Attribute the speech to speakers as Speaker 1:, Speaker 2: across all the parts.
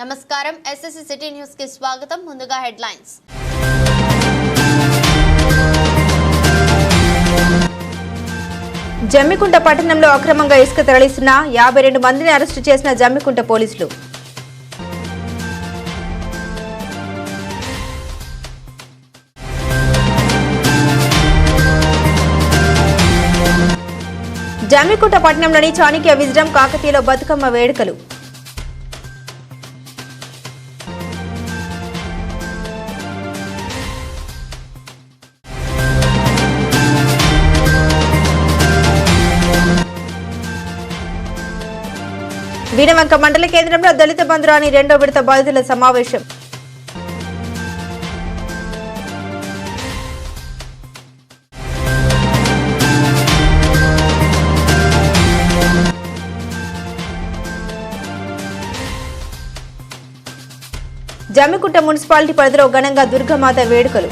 Speaker 1: నమస్కారం. SSC city న్యూస్కి స్వాగతం. ముందుగా హెడ్లైన్స్.
Speaker 2: జమ్మికుంట పట్టణంలో అక్రమంగా ఇసుక తరలిస్తున్న యాభై రెండు మందిని అరెస్టు చేసిన జమ్మికుంట పోలీసులు. జమ్మికుంట పట్టణంలోని చాణిక్య విజ్డమ్ కాకతీయలో బతుకమ్మ వేడుకలు. వీణవంక మండల కేంద్రంలో దళిత బంధురాని రెండో విడత బాధితుల సమావేశం. జమ్మికుంట మున్సిపాలిటీ పరిధిలో ఘనంగా దుర్గమాత వేడుకలు.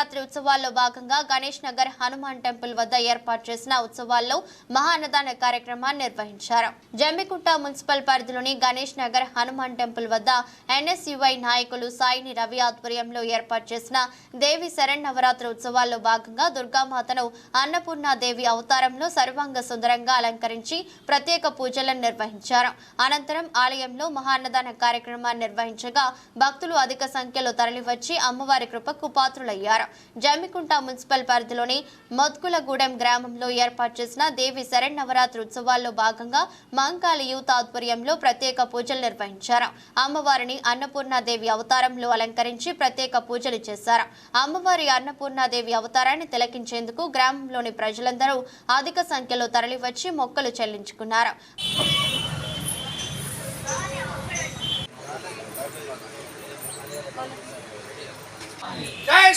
Speaker 1: నవరాత్రి ఉత్సవాల్లో భాగంగా గణేష్ నగర్ హనుమాన్ టెంపుల్ వద్ద ఏర్పాటు చేసిన ఉత్సవాల్లో మహా అన్నదాన కార్యక్రమాన్ని నిర్వహించారు. జమ్మికుంట మున్సిపల్ పరిధిలోని గణేష్ నగర్ హనుమాన్ టెంపుల్ వద్ద ఎన్ఎస్యుఐ నాయకులు సాయిని రవి ఆధ్వర్యంలో ఏర్పాటు చేసిన దేవి శరణవరాత్రి ఉత్సవాల్లో భాగంగా దుర్గామాతను అన్నపూర్ణాదేవి అవతారంలో సర్వాంగ సుందరంగా అలంకరించి ప్రత్యేక పూజలను నిర్వహించారు. అనంతరం ఆలయంలో మహాన్నదాన కార్యక్రమాన్ని నిర్వహించగా భక్తులు అధిక సంఖ్యలో తరలివచ్చి అమ్మవారి కృపకు పాత్రులయ్యారు. జమ్మికుంట మున్సిపల్ పరిధిలోని మొత్కులగూడెం గ్రామంలో ఏర్పాటు చేసిన దేవి శరణవరాత్రి ఉత్సవాల్లో భాగంగా మంకాళి యూత్ ఆధ్వర్యంలో ప్రత్యేక పూజలు నిర్వహించారు. అమ్మవారిని అన్నపూర్ణాదేవి అవతారంలో అలంకరించి ప్రత్యేక పూజలు చేశారు. అమ్మవారి అన్నపూర్ణాదేవి అవతారాన్ని తిలకించేందుకు గ్రామంలోని ప్రజలందరూ అధిక సంఖ్యలో తరలివచ్చి మొక్కలు చెల్లించుకున్నారు.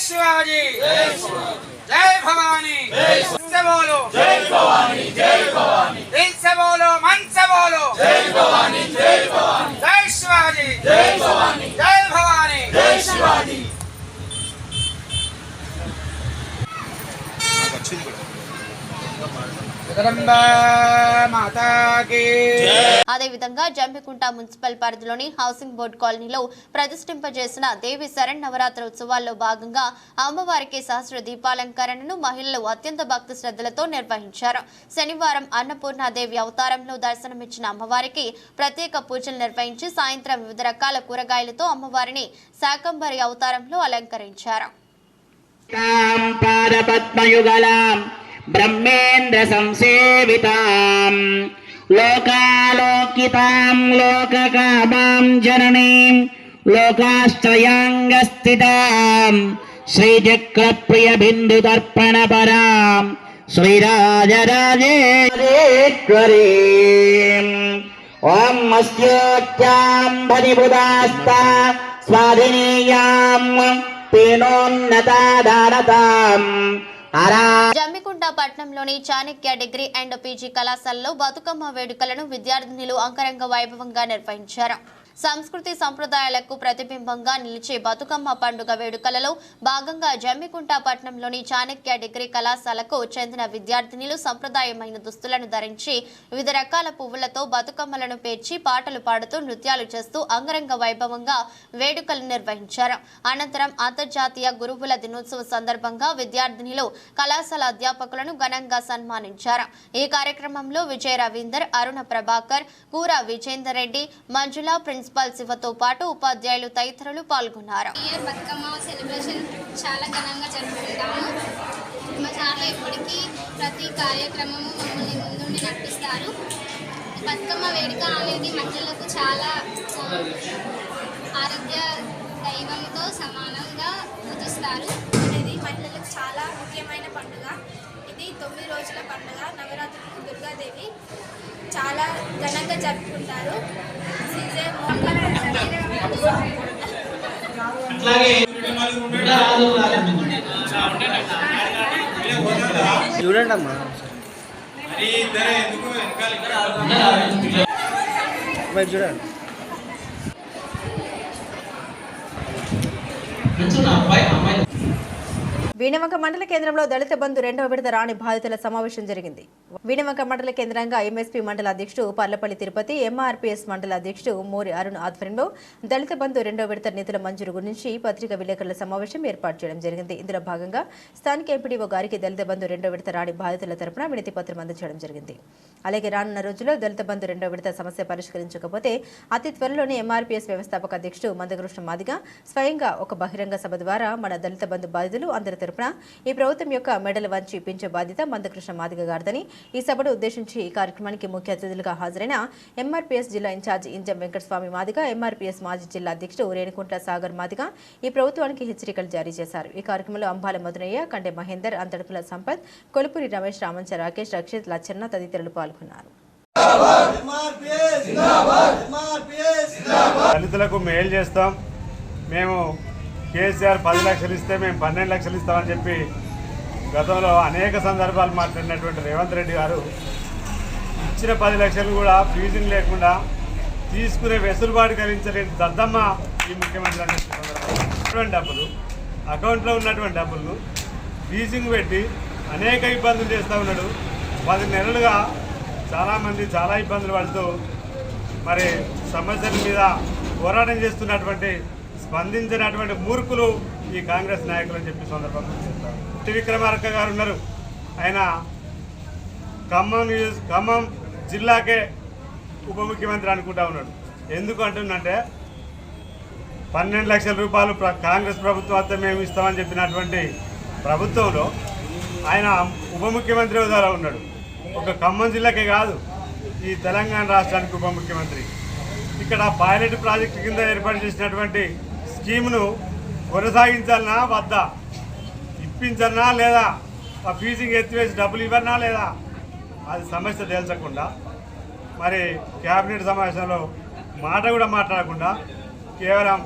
Speaker 3: శివాజీ! జై భవానీ! బోలో! జై భవానీ జై భవానీ దిల్సే బోలో! మనసే బోలో! జై భవానీ జై భవానీ జై శివాజీ! జై భవానీ
Speaker 1: అదేవిధంగా జంబికుంట మున్సిపల్ పరిధిలోని హౌసింగ్ బోర్డు కాలనీలో ప్రతిష్ఠింపజేసిన దేవి శరణ్ నవరాత్రి ఉత్సవాల్లో భాగంగా అమ్మవారికి సహస్ర దీపాలంకరణను మహిళలు అత్యంత భక్తి శ్రద్ధలతో నిర్వహించారు. శనివారం అన్నపూర్ణాదేవి అవతారంలో దర్శనమిచ్చిన అమ్మవారికి ప్రత్యేక పూజలు నిర్వహించి సాయంత్రం వివిధ రకాల కూరగాయలతో అమ్మవారిని శాకంబరి అవతారంలో అలంకరించారు.
Speaker 4: तां पादपद्मयुगलां ब्रह्मेन्द्र संसेवितां लोकालोकितां लोककामां जननीं लोकाश्रयाङ्गस्थितां श्रीचक्रप्रियबिन्दुदर्पणपरां श्रीराजराजेश्वरीम् ॐ अस्योच्चां भनिबुधास्ता स्वाधिनीयां तेनोन्नतादानताम् हरा
Speaker 1: జమ్మికుంట పట్నంలోని చాణక్య డిగ్రీ అండ్ పీజీ కళాశాలలో బతుకమ్మ వేడుకలను విద్యార్థినులు అంగరంగ వైభవంగా నిర్వహించారు. సంస్కృతి సంప్రదాయాలకు ప్రతిబింబంగా నిలిచే బతుకమ్మ పండుగ వేడుకలలో భాగంగా జమ్మికుంట పట్టణంలోని చాణక్య డిగ్రీ కళాశాలకు చెందిన విద్యార్థినులు సంప్రదాయమైన దుస్తులను ధరించి వివిధ రకాల పువ్వులతో బతుకమ్మలను పేర్చి పాటలు పాడుతూ నృత్యాలు చేస్తూ అంగరంగ వైభవంగా వేడుకలు నిర్వహించారు. అనంతరం అంతర్జాతీయ గురువుల దినోత్సవ సందర్భంగా విద్యార్థినులు కళాశాల అధ్యాపకులను ఘనంగా సన్మానించారు. ఈ కార్యక్రమంలో విజయ రవీందర్ అరుణ ప్రభాకర్ కూర విజేందర్ రెడ్డి మంజుల ప్రిన్సిపాల్ శివతో పాటు ఉపాధ్యాయులు తదితరులు పాల్గొన్నారు.
Speaker 5: ఇయర్ బతుకమ్మ సెలబ్రేషన్ చాలా ఘనంగా జరుపుకుంటాము. మా సార్లు ఇప్పటికీ ప్రతి కార్యక్రమము మమ్మల్ని ముందుండి నడిపిస్తారు. బతుకమ్మ వేడుక అనేది మహిళలకు చాలా ఆరోగ్య దైవంతో సమానంగా పూజిస్తారు.
Speaker 6: అనేది మహిళలకు చాలా ముఖ్యమైన పండుగ. ఇది తొమ్మిది రోజుల పండుగ నవరాత్రులకు దుర్గాదేవి చాలా ఘనంగా జరుపుకుంటారు
Speaker 7: చూడండి అమ్మా చూడండి
Speaker 2: వీణవంక మండల కేంద్రంలో దళిత బంధు రెండవ విడత రాణి బాధితుల సమావేశం జరిగింది. వీణవంక మండల కేంద్రంగా ఎంఎస్పీ మండల అధ్యక్షుడు పర్లపల్లి తిరుపతి ఎంఆర్పీఎస్ మండల అధ్యక్షుడు మోరి అరుణ్ ఆధ్వర్యంలో దళిత బంధు రెండవ విడత నిధుల మంజూరు గురించి పత్రికా విలేకరుల సమావేశం ఏర్పాటు చేయడం జరిగింది. ఇందులో భాగంగా స్థానిక ఎంపీడీఓ గారికి దళిత బంధు రెండవ విడత రాణి బాధితుల తరపున వినతి పత్రం అందజేయడం జరిగింది. అలాగే రానున్న రోజుల్లో దళిత బంధు రెండవ విడత సమస్య పరిష్కరించకపోతే అతి త్వరలోనే ఎంఆర్పీఎస్ వ్యవస్థాపక అధ్యక్షుడు మందకృష్ణ మాదిగ స్వయంగా ఒక బహిరంగ సభ ద్వారా మన దళిత బంధు బాధితులు అందరి తరపున ఈ ప్రభుత్వం యొక్క మెడలు వంచి ఇప్పించే బాధ్యత మందకృష్ణ మాదిగ గారిదని ఈ సభను ఉద్దేశించి ఈ కార్యక్రమానికి ముఖ్య అతిథులుగా హాజరైన ఎంఆర్పీఎస్ జిల్లా in charge Injam Venkataswamy Madiga MRPS మాజీ జిల్లా అధ్యక్షుడు రేణుకుంట్ల సాగర్ మాదిగ ఈ ప్రభుత్వానికి హెచ్చరికలు జారీ చేశారు. ఈ కార్యక్రమంలో అంబాల మధునయ్య కండే మహేందర్ అంతడుపుల సంపత్ కొలుపురి రమేష్ రామంచ రాకేష్ రక్షిత్ లచ్చన్న తదితరులు పాల్గొన్నారు.
Speaker 8: దళితులకు మేలు చేస్తాం. మేము కేసీఆర్ పది లక్షలు ఇస్తే మేము పన్నెండు లక్షలు ఇస్తామని చెప్పి గతంలో అనేక సందర్భాలు మాట్లాడినటువంటి రేవంత్ రెడ్డి గారు ఇచ్చిన పది లక్షలు కూడా ఫీజులు లేకుండా తీసుకునే వెసులుబాటు కలిగించలేని దద్దమ్మ ఈ ముఖ్యమంత్రి అని చెప్పి డబ్బులు అకౌంట్లో ఉన్నటువంటి డబ్బులను ఫీజింగ్ పెట్టి అనేక ఇబ్బందులు చేస్తూ ఉన్నాడు. పది నెలలుగా చాలామంది చాలా ఇబ్బందులు పడుతూ మరి సమస్యల మీద పోరాటం చేస్తున్నటువంటి స్పందించినటువంటి మూర్ఖులు ఈ కాంగ్రెస్ నాయకులు అని చెప్పి సందర్భంగా చెప్తారు. టి విక్రమార్క గారు ఉన్నారు. ఆయన ఖమ్మం ఖమ్మం జిల్లాకే ఉప ముఖ్యమంత్రి అనుకుంటా ఉన్నాడు. ఎందుకు అంటుందంటే పన్నెండు లక్షల రూపాయలు కాంగ్రెస్ ప్రభుత్వం అంతా మేము ఇస్తామని చెప్పినటువంటి ప్రభుత్వంలో ఆయన ఉప ముఖ్యమంత్రి హోదాలో ఉన్నాడు. ఒక ఖమ్మం జిల్లాకే కాదు ఈ తెలంగాణ రాష్ట్రానికి ఉప ముఖ్యమంత్రి. ఇక్కడ పైలట్ ప్రాజెక్టు కింద ఏర్పాటు చేసినటువంటి స్కీమ్ను కొనసాగించాలనా వద్దా? ఇప్పించాలనా లేదా? ఆ ఫీజింగ్ ఎత్తివేసి డబ్బులు ఇవ్వనా లేదా? అది సమస్య తేల్చకుండా మరి క్యాబినెట్ సమావేశంలో మాట కూడా మాట్లాడకుండా కేవలం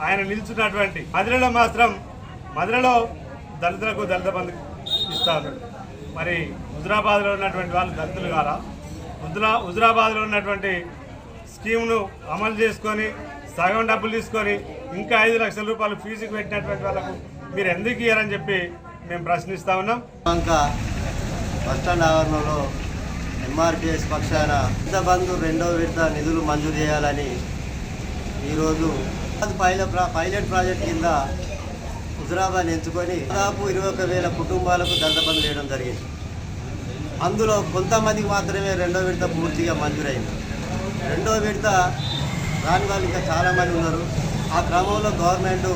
Speaker 8: ఆయన నిల్చున్నటువంటి మధురలో మాత్రం మధురలో దళితులకు దళిత బంధు ఇస్తారు మరి హుజరాబాద్లో ఉన్నటువంటి వాళ్ళు దళితులు కారా? హుజరా హుజరాబాద్లో ఉన్నటువంటి స్కీమ్ను అమలు చేసుకొని సగం డబ్బులు తీసుకొని ఇంకా ఐదు లక్షల రూపాయలు ఫీజుకి పెట్టినటువంటి వాళ్ళకు మీరు ఎందుకు ఇయ్యారని చెప్పి మేము ప్రశ్నిస్తా ఉన్నాం.
Speaker 7: ఇంకా బస్టాండ్ ఆవరణలో ఎంఆర్పిఎస్ పక్షాన బంధు రెండో విడత నిధులు మంజూరు చేయాలని ఈరోజు అది ప్రా- పైలట్ ప్రాజెక్ట్ కింద హుజరాబాద్ ఎంచుకొని దాదాపు ఇరవై ఒక వేల కుటుంబాలకు దంతబంధు వేయడం జరిగింది. అందులో కొంతమందికి మాత్రమే రెండో విడత పూర్తిగా మంజూరైంది. రెండో విడత రాని వాళ్ళు ఇంకా చాలామంది ఉన్నారు. ఆ క్రమంలో గవర్నమెంట్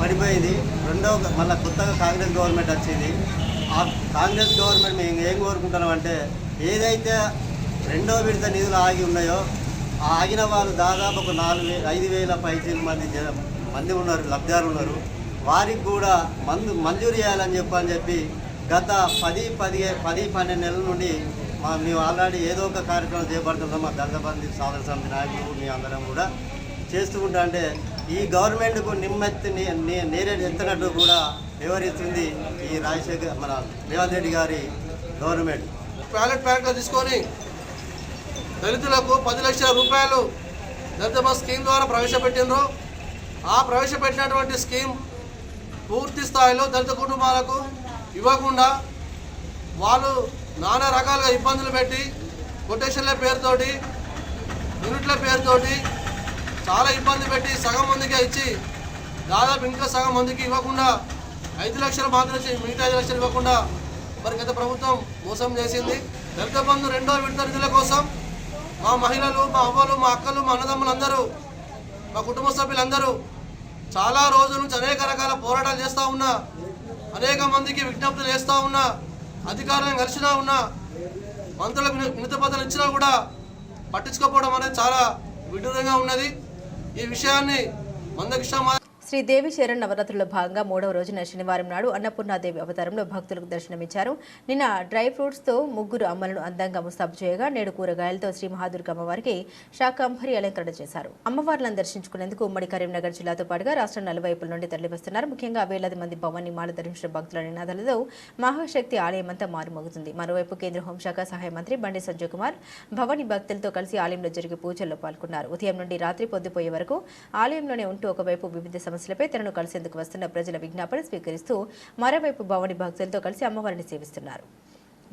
Speaker 7: పడిపోయింది. రెండవ మళ్ళీ కొత్తగా కాంగ్రెస్ గవర్నమెంట్ వచ్చింది. ఆ కాంగ్రెస్ గవర్నమెంట్ మేము ఏం కోరుకుంటున్నాం అంటే ఏదైతే రెండో విడత నిధులు ఆగి ఉన్నాయో ఆ ఆగిన వాళ్ళు దాదాపు ఒక నాలుగు వేల ఐదు వేల పైచీల మంది మంది ఉన్నారు లబ్ధిదారులు ఉన్నారు. వారికి కూడా మందు మంజూరు చేయాలని చెప్పని చెప్పి గత పది పది పది పన్నెండు నెలల నుండి మా మేము ఆల్రెడీ ఏదో ఒక కార్యక్రమం చేపడుతున్నాం మా దళితబంధి సాధన సమితి నాయకులు మీ అందరం కూడా చేస్తూ ఉంటా. అంటే ఈ గవర్నమెంట్కు నిమ్మెత్తి నే- నేరేడు ఎత్తినట్టు కూడా వివరిస్తుంది ఈ రాజశేఖర్ మన రేవంత్ రెడ్డి గారి గవర్నమెంట్.
Speaker 9: ప్యాలెట్ బ్యాంకులో తీసుకొని దళితులకు పది లక్షల రూపాయలు దళిత బస్ స్కీమ్ ద్వారా ప్రవేశపెట్టినరు ఆ ప్రవేశపెట్టినటువంటి స్కీమ్ పూర్తి స్థాయిలో దళిత కుటుంబాలకు ఇవ్వకుండా వాళ్ళు నానా రకాలుగా ఇబ్బందులు పెట్టి కొటేషన్ల పేరుతోటి యూనిట్ల పేరుతోటి చాలా ఇబ్బంది పెట్టి సగం మందికి ఇచ్చి దాదాపు ఇంకా సగం మందికి ఇవ్వకుండా ఐదు లక్షలు మాత్రం మిగతా ఐదు లక్షలు ఇవ్వకుండా మరి గత ప్రభుత్వం మోసం చేసింది. దళిత బంధు రెండో విడత నిధుల కోసం మా మహిళలు మా అవ్వలు మా అక్కలు మా అన్నదమ్ములందరూ మా కుటుంబ సభ్యులందరూ చాలా రోజుల నుంచి అనేక రకాల పోరాటాలు చేస్తూ ఉన్నా అనేక మందికి విజ్ఞప్తులు చేస్తూ ఉన్నా అధికారులను కలిసినా ఉన్నా మంత్రులకు వినత పత్రాలు ఇచ్చినా కూడా పట్టించుకోకపోవడం అనేది చాలా విడ్డూరంగా ఉన్నది. ఈ విషయాన్ని మందకృష్ణ
Speaker 2: శ్రీదేవి శరణ్ నవరాత్రుల భాగంగా మూడవ రోజున శనివారం నాడు అన్నపూర్ణాదేవి అవతారంలో భక్తులకు దర్శనమిచ్చారు. నిన్న డ్రై ఫ్రూట్స్తో ముగ్గురు అమ్మలను అందంగా ముస్తాబు చేయగా నేడు కూరగాయలతో శ్రీ మహాదుర్గ అమ్మవారికి శాకాంభరి అలంకరణ చేశారు. అమ్మవార్లను దర్శించుకునేందుకు ఉమ్మడి కరీంనగర్ జిల్లాతో పాటుగా రాష్ట్రం నలువైపుల నుండి తరలివస్తున్నారు. ముఖ్యంగా వేలాది మంది భవానీ మాల ధరించిన భక్తుల నినాదాలతో మహాశక్తి ఆలయమంతా మారుమోగుతుంది. మరోవైపు కేంద్ర హోంశాఖ సహాయ మంత్రి బండి సంజయ్ కుమార్ భవానీ భక్తులతో కలిసి ఆలయంలో జరిగే పూజల్లో పాల్గొన్నారు. ఉదయం నుండి రాత్రి పొద్దుపోయే వరకు ఆలయంలోనే ఉంటూ ఒకవైపు వివిధ సమస్యలు సమస్యలపై తనను కలిసేందుకు వస్తున్న ప్రజల విజ్ఞాపన స్వీకరిస్తూ మరోవైపు భవాని భక్తులతో కలిసి అమ్మవారిని సేవిస్తున్నారు.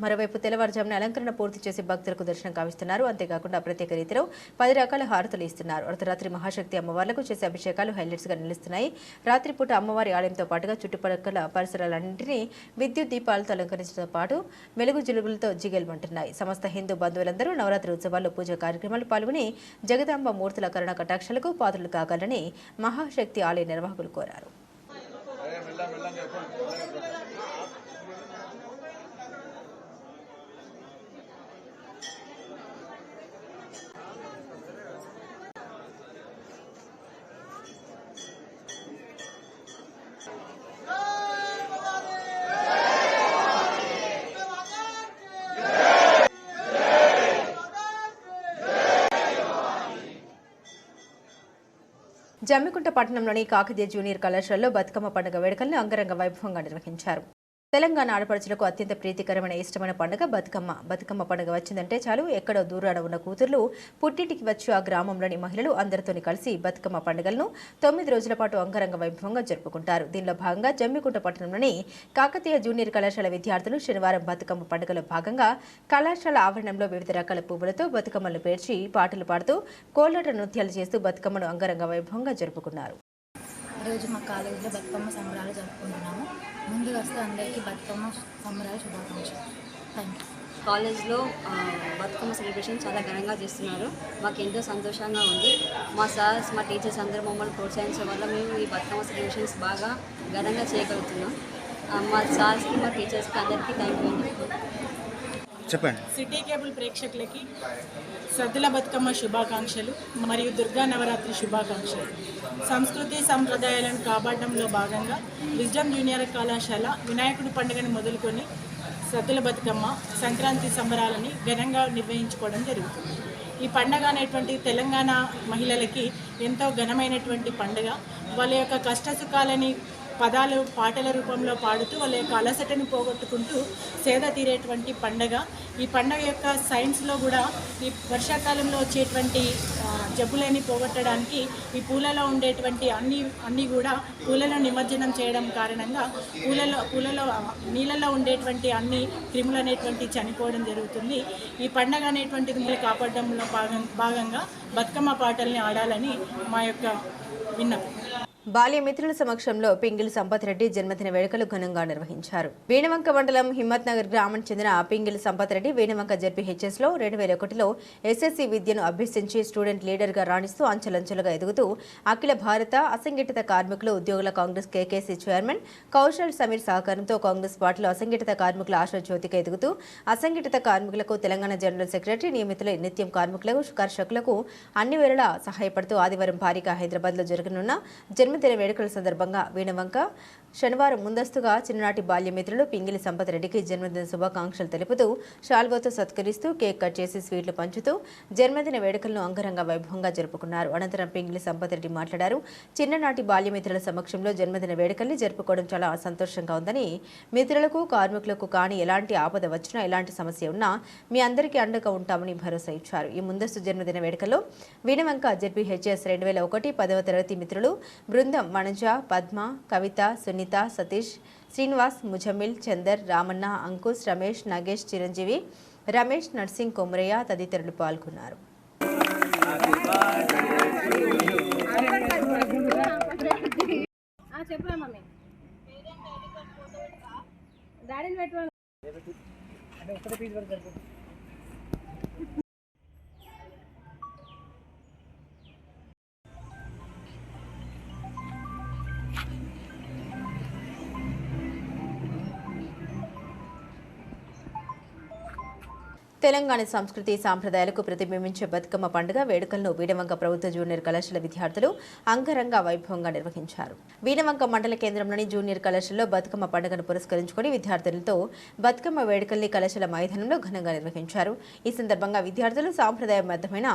Speaker 2: మరోవైపు తెల్లవారుజామున అలంకరణ పూర్తి చేసి భక్తులకు దర్శనం కావిస్తున్నారు. అంతేకాకుండా ప్రత్యేక రీతిలో పది రకాల హారతులు ఇస్తున్నారు. అర్ధరాత్రి మహాశక్తి అమ్మవార్లకు చేసే అభిషేకాలు హైలైట్స్గా నిలుస్తున్నాయి. రాత్రిపూట అమ్మవారి ఆలయంతో పాటుగా చుట్టుపక్కల పరిసరాలన్నింటినీ విద్యుత్ దీపాలతో అలంకరించడంతో పాటు వెలుగు జిలుగులతో జిగేల్మంటున్నాయి. సమస్త హిందూ బంధువులందరూ నవరాత్రి ఉత్సవాల్లో పూజ కార్యక్రమాలు పాల్గొని జగదాంబ మూర్తుల కరుణ కటాక్షలకు పాత్రలు కాగాలని మహాశక్తి ఆలయ నిర్వాహకులు కోరారు. జమ్మికుంట పట్టణంలోని కాకతీయ జూనియర్ కళాశాలలో బతుకమ్మ పండుగ వేడుకలను అంగరంగ వైభవంగా నిర్వహించారు. తెలంగాణ ఆడపడుచులకు అత్యంత ప్రీతికరమైన ఇష్టమైన పండుగ బతుకమ్మ. బతుకమ్మ పండుగ వచ్చిందంటే చాలు ఎక్కడో దూరాన ఉన్న కూతుర్లు పుట్టింటికి వచ్చి ఆ గ్రామంలోని మహిళలు అందరితోని కలిసి బతుకమ్మ పండుగలను తొమ్మిది రోజుల పాటు అంగరంగ వైభవంగా జరుపుకుంటారు. దీనిలో భాగంగా జమ్మికుంట పట్టణంలోని కాకతీయ జూనియర్ కళాశాల విద్యార్థులు శనివారం బతుకమ్మ పండుగలో భాగంగా కళాశాల ఆవరణంలో వివిధ రకాల పువ్వులతో బతుకమ్మలు పేర్చి పాటలు పాడుతూ కోలాట నృత్యాలు చేస్తూ బతుకమ్మను అంగరంగ వైభవంగా జరుపుకున్నారు.
Speaker 10: ఈరోజు మా కాలేజీలో బతుకమ్మ సంబరాలు జరుపుకుంటున్నాము. ముందుగా వస్తే అందరికీ బతుకమ్మ సంబరాల శుభాకాంక్షలు. థ్యాంక్ యూ
Speaker 11: కాలేజ్లో బతుకమ్మ సెలబ్రేషన్ చాలా ఘనంగా చేస్తున్నారు. మాకు ఎంతో సంతోషంగా ఉంది. మా సార్స్ మా టీచర్స్ అందరూ మమ్మల్ని ప్రోత్సహించడం వల్ల మేము ఈ బతుకమ్మ సెలబ్రేషన్స్ బాగా ఘనంగా చేయగలుగుతున్నాం. మా సార్స్కి మా టీచర్స్కి అందరికీ థ్యాంక్ యూ
Speaker 12: చెప్పండి.
Speaker 13: సిటీ కేబుల్ ప్రేక్షకులకి సద్దుల బతుకమ్మ శుభాకాంక్షలు మరియు దుర్గా నవరాత్రి శుభాకాంక్షలు. సంస్కృతి సంప్రదాయాలను కాపాడడంలో భాగంగా విజ్డమ్ జూనియర్ కళాశాల వినాయకుడి పండుగను మొదలుకొని సద్దుల బతుకమ్మ సంక్రాంతి సంబరాలని ఘనంగా నిర్వహించుకోవడం జరుగుతుంది. ఈ పండగ అనేటువంటి తెలంగాణ మహిళలకి ఎంతో ఘనమైనటువంటి పండుగ. వాళ్ళ యొక్క కష్టసుఖాలని పదాలు పాటల రూపంలో పాడుతూ వాళ్ళ యొక్క అలసటను పోగొట్టుకుంటూ సేద తీరేటువంటి పండగ. ఈ పండగ యొక్క సైన్స్లో కూడా ఈ వర్షాకాలంలో వచ్చేటువంటి ఆ, జబ్బులని పోగొట్టడానికి ఈ పూలలో ఉండేటువంటి అన్ని అన్నీ కూడా పూలలో నిమజ్జనం చేయడం కారణంగా పూలలో పూలలో నీళ్ళలో ఉండేటువంటి అన్ని క్రిములు అనేటువంటి చనిపోవడం జరుగుతుంది. ఈ పండగ అనేటువంటిది మీరు కాపాడడంలో భాగం భాగంగా బతుకమ్మ పాటల్ని ఆడాలని మా యొక్క విన్నపం.
Speaker 2: బాల్య మిత్రుల సమక్షంలో పింగిల్ సంపత్ రెడ్డి జన్మదిన వేడుకలు ఘనంగా నిర్వహించారు. వేణవంక మండలం హిమ్మత్ నగర్ గ్రామం చెందిన పింగిల్ సంపత్ రెడ్డి వేణవంక జెడ్పీహెచ్ఎస్లో రెండు వేల ఒకటిలో ఎస్ఎస్సి విద్యను అభ్యసించి స్టూడెంట్ లీడర్గా రాణిస్తూ అంచెలంచెలుగా ఎదుగుతూ అఖిల భారత అసంఘటిత కార్మికులు ఉద్యోగుల కాంగ్రెస్ కేకేసీ చైర్మన్ కౌశల్ సమీర్ సహకారంతో కాంగ్రెస్ పార్టీలో అసంఘటిత కార్మికుల ఆశ ఎదుగుతూ అసంఘటిత కార్మికులకు తెలంగాణ జనరల్ సెక్రటరీ నియమితులు నిత్యం కార్మికులకు కర్షకులకు అన్ని వేళలా సహాయపడుతూ ఆదివారం భారీగా హైదరాబాద్లో జరగనున్న జన్మ జన్మదిన వేడుకల సందర్భంగా వీణవంక శనివారం ముందస్తుగా చిన్ననాటి బాల్యమిత్రులు పింగిలి సంపత్ రెడ్డికి జన్మదిన శుభాకాంక్షలు తెలుపుతూ షాల్వోతో సత్కరిస్తూ కేక్ కట్ చేసి స్వీట్లు పంచుతూ జన్మదిన వేడుకలను అంగరంగ వైభవంగా జరుపుకున్నారు. అనంతరం పింగిలి సంపత్ రెడ్డి మాట్లాడారు. చిన్ననాటి బాల్యమిత్రుల సమక్షంలో జన్మదిన వేడుకల్ని జరుపుకోవడం చాలా సంతోషంగా ఉందని మిత్రులకు కార్మికులకు కానీ ఎలాంటి ఆపద వచ్చినా ఎలాంటి సమస్య ఉన్నా మీ అందరికీ అండగా ఉంటామని భరోసా ఇచ్చారు. ఈ ముందస్తు జన్మదిన వేడుకల్లో వీణవంక జెడ్పీహెచ్ఎస్ రెండు వేల ఒకటి పదవ తరగతి మిత్రులు బృందం వనజ పద్మ కవిత సునీత సతీష్ శ్రీనివాస్ ముజమిల్ చందర్ రామన్న అంకుష్ రమేష్ నగేష్ చిరంజీవి రమేష్ నర్సింగ్ కొమరయ్య తదితరులు పాల్గొన్నారు.
Speaker 10: చెప్పురా మమ్మీ. డాడీని
Speaker 2: తెలంగాణ సంస్కృతి సాంప్రదాయాలకు ప్రతిబింబించే బతుకమ్మ పండుగ వేడుకలను వీణవంక ప్రభుత్వ జూనియర్ కళాశాల విద్యార్థులు అంగరంగ వైభవంగా నిర్వహించారు. వీణవంక మండల కేంద్రంలోని జూనియర్ కళాశాలలో బతుకమ్మ పండుగను పురస్కరించుకొని విద్యార్థులతో బతుకమ్మ వేడుకల్ని కళాశాల మైదానంలో ఘనంగా నిర్వహించారు. ఈ సందర్భంగా విద్యార్థులు సాంప్రదాయబద్ధమైన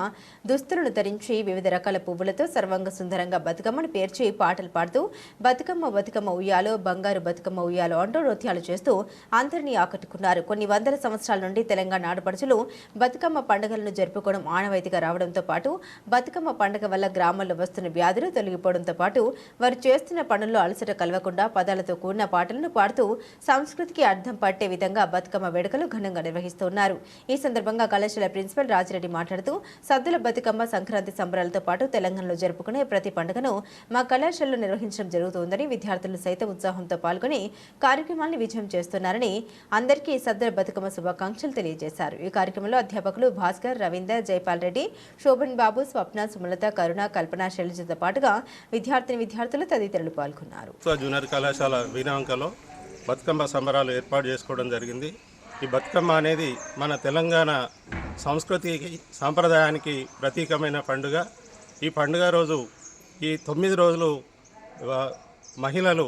Speaker 2: దుస్తులను ధరించి వివిధ రకాల పువ్వులతో సర్వంగ సుందరంగా బతుకమ్మను పేర్చి పాటలు పాడుతూ బతుకమ్మ బతుకమ్మ ఉయ్యాలో బంగారు బతుకమ్మ ఉయ్యాలో అంటూ నృత్యాలు చేస్తూ అందరినీ ఆకట్టుకున్నారు. కొన్ని వందల సంవత్సరాల నుండి తెలంగాణ ఆడపడుచు ఆడపడుచులు బతుకమ్మ పండుగలను జరుపుకోవడం ఆనవాయితీగా రావడంతో పాటు బతుకమ్మ పండుగ వల్ల గ్రామాల్లో వస్తున్న వ్యాధులు తొలగిపోవడంతో పాటు వారు చేస్తున్న పనుల్లో అలసట కలవకుండా పదాలతో కూడిన పాటలను పాడుతూ సంస్కృతికి అర్థం పట్టే విధంగా బతుకమ్మ వేడుకలు ఘనంగా నిర్వహిస్తున్నారు. ఈ సందర్భంగా కళాశాల ప్రిన్సిపల్ రాజిరెడ్డి మాట్లాడుతూ సద్దుల బతుకమ్మ సంక్రాంతి సంబరాలతో పాటు తెలంగాణలో జరుపుకునే ప్రతి పండుగను మా కళాశాలలో నిర్వహించడం జరుగుతోందని విద్యార్థులు సైతం ఉత్సాహంతో పాల్గొని కార్యక్రమాన్ని విజయం చేస్తున్నారని అందరికీ సద్దుల బతుకమ్మ శుభాకాంక్షలు తెలియజేశారు. ఈ కార్యక్రమంలో అధ్యాపకులు భాస్కర్ రవీందర్ జైపాల్ రెడ్డి శోభన్ బాబు స్వప్న సుమలత కరుణ కల్పన శైలజతో పాటుగా విద్యార్థిని విద్యార్థులు తదితరులు పాల్గొన్నారు.
Speaker 14: జూనియర్ కళాశాల వీణాంకలో బతుకమ్మ సంబరాలు ఏర్పాటు చేసుకోవడం జరిగింది. ఈ బతుకమ్మ అనేది మన తెలంగాణ సంస్కృతికి సాంప్రదాయానికి ప్రతీకమైన పండుగ. ఈ పండుగ రోజు ఈ తొమ్మిది రోజులు మహిళలు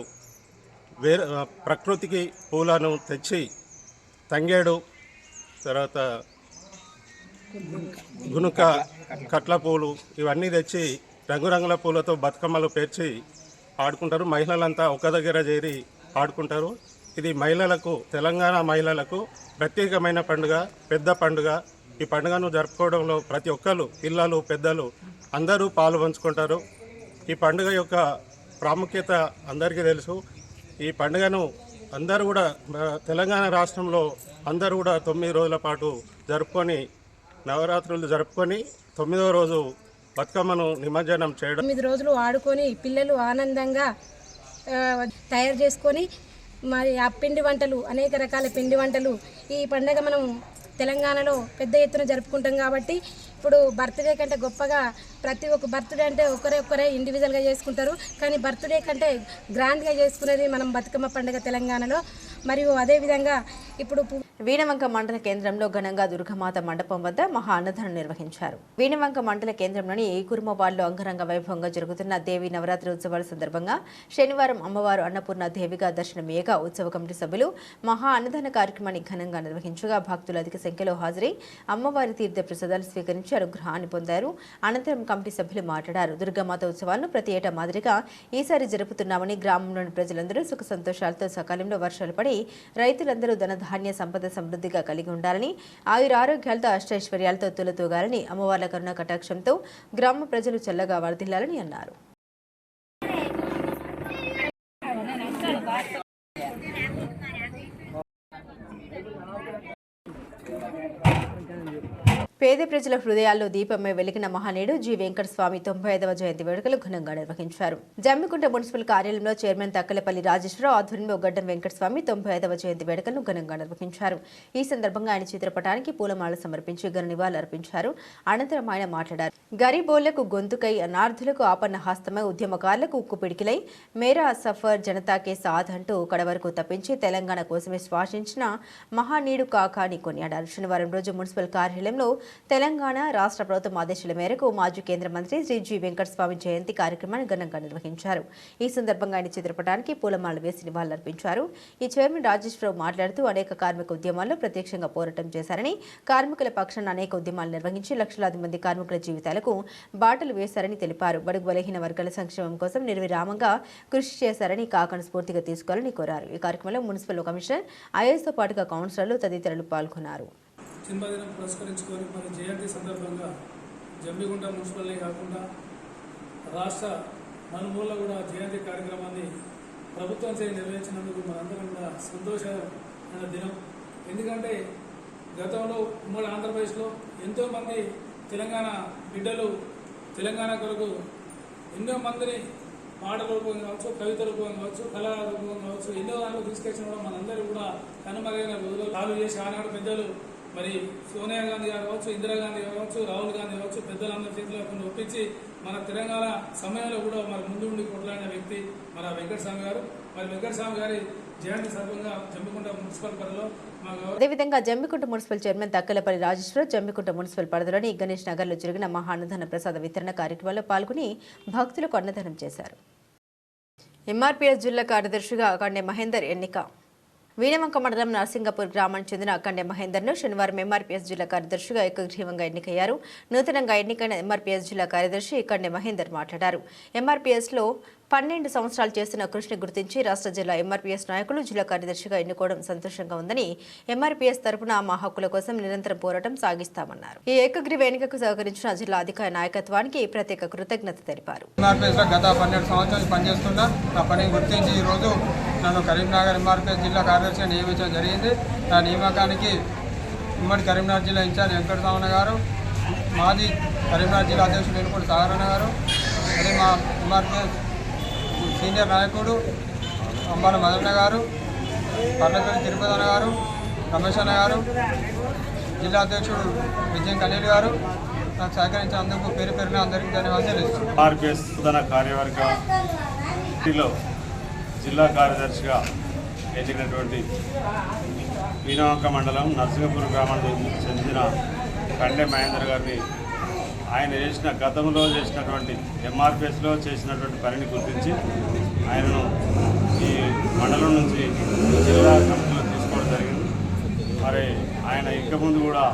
Speaker 14: వేరే ప్రకృతికి పూలను తెచ్చి తంగేడు తర్వాత గునుక కట్ల పూలు ఇవన్నీ తెచ్చి రంగురంగుల పూలతో బతుకమ్మలు పేర్చి ఆడుకుంటారు. మహిళలంతా ఒక దగ్గర చేరి ఆడుకుంటారు. ఇది మహిళలకు తెలంగాణ మహిళలకు ప్రత్యేకమైన పండుగ పెద్ద పండుగ. ఈ పండుగను జరుపుకోవడంలో ప్రతి ఒక్కరు పిల్లలు పెద్దలు అందరూ పాలు పంచుకుంటారు. ఈ పండుగ యొక్క ప్రాముఖ్యత అందరికీ తెలుసు. ఈ పండుగను అందరూ కూడా తెలంగాణ రాష్ట్రంలో అందరూ కూడా తొమ్మిది రోజుల పాటు జరుపుకొని నవరాత్రులు జరుపుకొని తొమ్మిదవ రోజు బతుకమ్మను నిమజ్జనం చేయడం
Speaker 15: తొమ్మిది రోజులు ఆడుకొని పిల్లలు ఆనందంగా తయారు చేసుకొని మరి ఆ పిండి వంటలు అనేక రకాల పిండి వంటలు ఈ పండగ మనం తెలంగాణలో పెద్ద ఎత్తున జరుపుకుంటాం కాబట్టి ఇప్పుడు బర్త్డే కంటే గొప్పగా ప్రతి ఒక్క బర్త్డే అంటే ఒకరే ఒక్కరే ఇండివిజువల్గా చేసుకుంటారు. కానీ బర్త్డే కంటే గ్రాండ్గా చేసుకునేది మనం బతుకమ్మ పండుగ తెలంగాణలో. మరియు అదేవిధంగా ఇప్పుడు
Speaker 2: వీణవంక మండల కేంద్రంలో ఘనంగా దుర్గమాత మండపం వద్ద మహా అన్నదానం నిర్వహించారు. వీణవంక మండల కేంద్రంలోని ఈ అంగరంగ వైభవంగా జరుగుతున్న దేవి నవరాత్రి ఉత్సవాల సందర్భంగా శనివారం అమ్మవారు అన్నపూర్ణ దేవిగా దర్శనమేయగా ఉత్సవ కమిటీ సభ్యులు మహా అన్నదాన కార్యక్రమాన్ని ఘనంగా నిర్వహించగా భక్తులు అధిక సంఖ్యలో హాజరై అమ్మవారి తీర్థ ప్రసాదాలు స్వీకరించి అనుగ్రహాన్ని పొందారు. అనంతరం కమిటీ సభ్యులు మాట్లాడారు. దుర్గామాత ఉత్సవాలను ప్రతి ఏటా మాదిరిగా ఈసారి జరుపుతున్నామని గ్రామంలోని ప్రజలందరూ సుఖ సంతోషాలతో సకాలంలో వర్షాలు పడి రైతులందరూ ధనధాన్య సంపద సమృద్ధిగా కలిగి ఉండాలని ఆయుర ఆరోగ్యాలతో అష్టైశ్వర్యాలతో తులతూగాలని అమ్మవార్ల కరుణ కటాక్షంతో గ్రామ ప్రజలు చల్లగా వర్ధిల్లాలని అన్నారు. పేద ప్రజల హృదయాల్లో దీపమే వెలిగిన మహానీయుడు జి వెంకటస్వామి తొంభై ఐదవ జయంతి వేడుకలు ఘనంగా నిర్వహించారు. జమ్మికుంట మున్సిపల్ కార్యాలయంలో చైర్మన్ తక్కలపల్లి రాజేశ్వరరావు ఆధ్వర్యంలో గడ్డం వెంకటస్వామి తొంభై ఐదవ జయంతి వేడుకలను ఘనంగా నిర్వహించారు. ఈ సందర్భంగా ఆయన చిత్రపటానికి పూలమాల సమర్పించి ఘన నివాళులు అర్పించారు. అనంతరం ఆయన మాట్లాడారు. గరీబోళ్ళకు గొంతుకై అనార్థులకు ఆపన్న హస్తమై ఉద్యమకారులకు ఉక్కు పిడికిలై మేరా సఫర్ జనతాకే సాధ్ అంటూ కడవరకు తప్పించి తెలంగాణ కోసమే శ్వాసించిన మహానీయుడు కాకాని కొనియాడారు. శనివారం రోజు మున్సిపల్ కార్యాలయంలో తెలంగాణ రాష్ట్ర ప్రభుత్వం ఆదేశాల మేరకు మాజీ కేంద్ర మంత్రి శ్రీ జి వెంకటస్వామి జయంతి కార్యక్రమాన్ని ఘనంగా నిర్వహించారు. ఈ సందర్భంగా ఆయన చిత్రపటానికి పూలమాలలు వేసి నివాళులర్పించారు. ఈ చైర్మన్ రాజేశ్వరరావు మాట్లాడుతూ అనేక కార్మిక ఉద్యమాల్లో ప్రత్యక్షంగా పోరాటం చేశారని కార్మికుల పక్షాన అనేక ఉద్యమాలు నిర్వహించి లక్షలాది మంది కార్మికుల జీవితాలకు బాటలు వేశారని తెలిపారు. బడుగు బలహీన వర్గాల సంక్షేమం కోసం నిర్విరామంగా కృషి చేశారని కాకను స్ఫూర్తిగా తీసుకోవాలని కోరారు. ఈ కార్యక్రమంలో మున్సిపల్ కమిషనర్ ఐఏఎస్తో పాటుగా కౌన్సిలర్లు తదితరులు పాల్గొన్నారు.
Speaker 16: జన్మదినం పురస్కరించుకొని మరి జయంతి సందర్భంగా జమ్మిగుంట మున్సిపల్లే కాకుండా రాష్ట్ర నలుమూల కూడా జయంతి కార్యక్రమాన్ని ప్రభుత్వం చే నిర్వహించినందుకు మనందరం కూడా సంతోషమైన దినం. ఎందుకంటే గతంలో ఉమ్మడి ఆంధ్రప్రదేశ్లో ఎంతోమంది తెలంగాణ బిడ్డలు తెలంగాణ కొరకు ఎన్నో మందిని పాట రూపం కావచ్చు కవిత రూపం కావచ్చు కళా రూపం కావచ్చు ఎన్నో దాంట్లో తీసుకొచ్చిన కూడా మనందరూ కూడా కనుమరైన రోజులు కాలు చేసి ఆనాడు పెద్దలు మరి సోనియా గాంధీ గారు కావచ్చు ఇందిరాగాంధీ కావచ్చు రాహుల్ గాంధీ కావచ్చు పెద్దలందరి చేతిలో కొన్ని ఒప్పించి మన తెలంగాణ సమయంలో కూడా మరి ముందు ఉండి కొట్లాడిన వ్యక్తి మన వెంకటస్వామి గారు. మరి వెంకటస్వామి గారి జయంతి సందర్భంగా జమ్మికుంట మున్సిపల్ పరిధిలో
Speaker 2: అదేవిధంగా Jammikunta municipal chairman Takkalapalli Rajeshwar Jammikunta municipal పరిధిలోని గణేష్ నగర్లో జరిగిన మహాన్నదాన ప్రసాద వితరణ కార్యక్రమంలో పాల్గొని భక్తులకు అన్నదానం చేశారు. ఎంఆర్పీఎస్ జిల్లా కార్యదర్శిగా కండే మహేందర్ ఎన్నిక. వీణవంక మండలం నరసింగపూర్ గ్రామానికి చెందిన కండె మహేందర్ను శనివారం ఎంఆర్పీఎస్ జిల్లా కార్యదర్శిగా ఏకగ్రీవంగా ఎన్నికయ్యారు. నూతనంగా ఎన్నికైన ఎంఆర్పీఎస్ జిల్లా కార్యదర్శి కండె మహేందర్ మాట్లాడారు. ఎంఆర్పీఎస్లో పన్నెండు సంవత్సరాలు చేసిన కృషిని గుర్తించి రాష్ట్ర జిల్లా ఎంఆర్పీఎస్ నాయకులు జిల్లా కార్యదర్శిగా ఎన్నుకోవడం సంతోషంగా ఉందని ఎంఆర్పీఎస్ తరపున మా హక్కుల కోసం నిరంతరం పోరాటం సాగిస్తామన్నారు. ఈ ఏకగ్రీవ ఎన్నికకు సహకరించిన జిల్లా అధికార నాయకత్వానికి ప్రత్యేక కృతజ్ఞత తెలిపారు.
Speaker 17: గత పన్నెండు సంవత్సరాలు గుర్తించి ఈరోజు నన్ను కరీంనగర్ ఎంఆర్పీఎస్ జిల్లా కార్యదర్శిగా నియమించడం జరిగింది. నా నియామకానికి ఉమ్మడి కరీంనగర్ జిల్లా ఇన్ఛార్జ్ వెంకట గారు మాజీ కరీంనగర్ జిల్లా అధ్యక్షుడు వెనుకొండ సాగరణ గారు అదే మా ఎంఆర్పీఎస్ సీనియర్ నాయకుడు అంబాల మదన్న గారు పర్లపల్లి తిరుపతి అన్న గారు రమేష్ అన్న గారు జిల్లా అధ్యక్షుడు విజయం కలీల్ గారు నాకు సహకరించినందుకు పేరు పేరున అందరికీ ధన్యవాదాలు
Speaker 8: ఆర్పిఎస్ ప్రధాన కార్యవర్గంలో జిల్లా కార్యదర్శిగా ఎన్నికైనటువంటి వీణవంక మండలం నర్సింగపూర్ గ్రామానికి చెందిన కండే మహేందర్ గారిని ఆయన చేసిన గతంలో చేసినటువంటి ఎంఆర్పిఎస్లో చేసినటువంటి పనిని గుర్తించి ఆయనను ఈ మండలం నుంచి జిల్లా కమిటీలో తీసుకోవడం జరిగింది. మరి ఆయన ఇంకా ముందు కూడా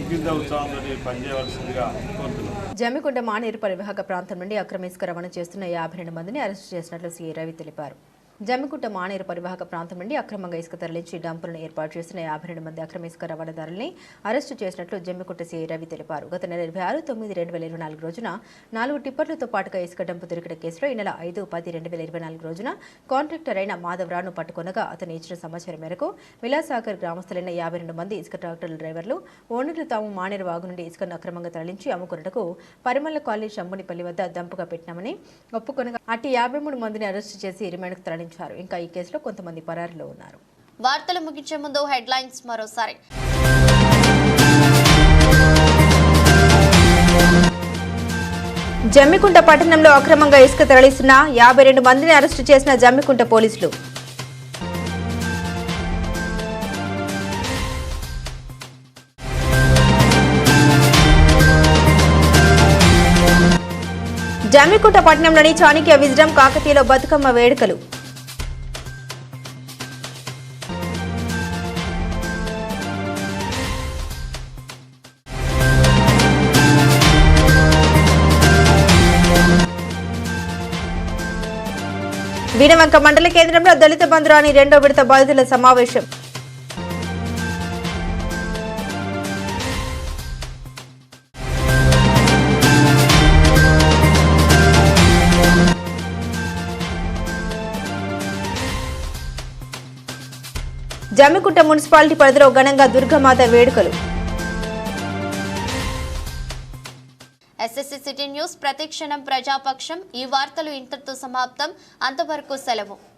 Speaker 8: ఇంకింత ఉత్సాహంతో పనిచేయవలసిందిగా కోరుతున్నాను
Speaker 2: జమ్మికుంట మానేరు పరివాహక ప్రాంతం నుండి అక్రమ ఇసుక రవాణా చేస్తున్న యాభై రెండు మందిని అరెస్టు చేసినట్లు సీఐ రవి తెలిపారు. జమ్మికుంట మానేరు పరివాహక ప్రాంతం నుండి అక్రమంగా ఇసుక తరలించి డంపులను ఏర్పాటు చేసిన యాభై రెండు మంది అక్రమ ఇసుక రవాణాదారుల్ని అరెస్టు చేసినట్లు జమ్మికుంట సీఐ రవి తెలిపారు. గత నెల ఇరవై ఆరు తొమ్మిది రెండు వేల ఇరవై నాలుగు రోజున నాలుగు టిప్పర్లతో పాటుగా ఇసుక డంపు దొరికిన కేసులో ఈ నెల ఐదు పది రెండు వేల ఇరవై నాలుగు రోజున కాంట్రాక్టర్ అయిన మాధవరావును పట్టుకొనగా అతను ఇచ్చిన సమాచారం మేరకు విలాసాగర్ గ్రామస్తులైన యాభై రెండు మంది ఇసుక ట్రాక్టర్ల డ్రైవర్లు ఓనర్లు తాము మానేరు వాగు నుండి ఇసుకను అక్రమంగా తరలించి అమ్ముకున్నట్టుకు పరిమళ కాలేజ్ శంభునిపల్లి వద్ద దంపుగా పెట్టినామని ఒప్పుకొనగా అట్టి యాభై మూడు మందిని అరెస్టు చేసి రిమాండ్కు తరలించారు ఇంకా ఈ కేసులో కొంతమంది పరారీలో ఉన్నారు.
Speaker 1: వార్తలు ముగించే ముందు హెడ్లైన్స్ మరోసారి.
Speaker 2: జమ్మికుంట పట్టణంలో అక్రమంగా ఇసుక తరలిస్తున్న యాభై రెండు మందిని అరెస్టు చేసిన జమ్మికుంట పోలీసులు. జమ్మికుంట పట్టణంలోని చాణక్య విజ్డమ్ కాకతీయలో బతుకమ్మ వేడుకలు. వీణవంక మండల కేంద్రంలో దళిత బంధురాని రెండో విడత బాధితుల సమావేశం. జమ్మికుంట మున్సిపాలిటీ పరిధిలో ఘనంగా దుర్గమాత వేడుకలు.
Speaker 1: ఎస్ఎస్సి సిటీ న్యూస్ ప్రతిక్షణం ప్రజాపక్షం. ఈ వార్తలు ఇంతటితో సమాప్తం. అంతవరకు సెలవు.